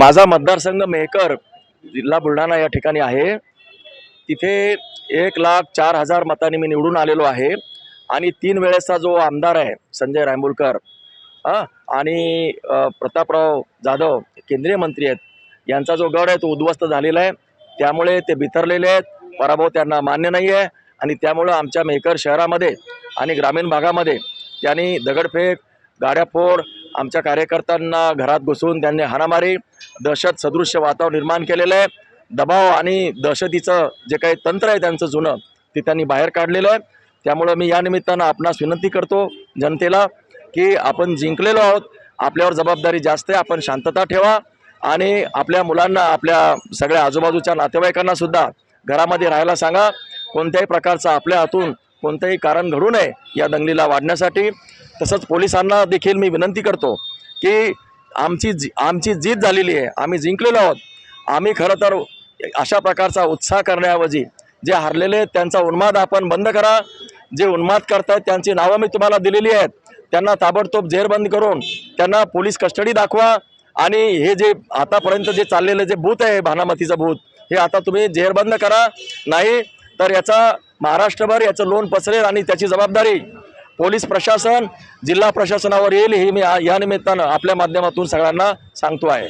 माझा मतदारसंघ मेहकर जिल्हा बुलढाणा या ठिकाणी आहे. तिथे एक लाख चार हजार मतांनी मी निवडून आलेलो आहे. आणि तीन वेळेसचा जो आमदार आहे संजय रायमुलकर आणि प्रतापराव जाधव केंद्रीय मंत्री आहेत. यांचा जो गड आहे तो उद्ध्वस्त झालेला आहे. त्यामुळे ते बिथरलेले आहेत. पराभव त्यांना मान्य नाही आहे. आणि त्यामुळं आमच्या मेहकर शहरामध्ये आणि ग्रामीण भागामध्ये त्यांनी दगडफेक गाड्याफोड आमच्या कार्यकर्त्यांना घरात घुसून त्यांनी हाणामारी दहशत सदृश्य वातावरण निर्माण केलेलं आहे. दबाव आणि दहशतीचं जे काही तंत्र आहे त्यांचं जुनं ते त्यांनी बाहेर काढलेलं आहे. त्यामुळं मी या निमित्तानं आपणास विनंती करतो जनतेला की आपण जिंकलेलो आहोत. आपल्यावर जबाबदारी जास्त आहे. आपण शांतता ठेवा आणि आपल्या मुलांना आपल्या सगळ्या आजूबाजूच्या नातेवाईकांनासुद्धा घरामध्ये राहायला सांगा. कोणत्याही प्रकारचा आपल्या हातून कोणतंही कारण घडू नये या दंगलीला वाढण्यासाठी. तसंच पोलिसांना देखील मी विनंती करतो की आमची जी आमची जीत झालेली आहे आम्ही जिंकलेलो आहोत. आम्ही खरं तर अशा प्रकारचा उत्साह करण्याऐवजी जे हरलेले आहेत त्यांचा उन्माद आपण बंद करा. जे उन्माद करतायत त्यांची नावं मी तुम्हाला दिलेली आहेत. त्यांना ताबडतोब जेरबंद करून त्यांना पोलीस कस्टडी दाखवा. आणि हे जे आतापर्यंत जे चाललेलं जे भूत आहे भानामतीचं भूत हे आता तुम्ही जेरबंद करा. नाही तर याचा महाराष्ट्रभर याचं लोन पसरेल आणि त्याची जबाबदारी पोलीस प्रशासन जिल्हा प्रशासनावर येईल हे मी या निमित्तानं आपल्या माध्यमातून सगळ्यांना सांगतो आहे.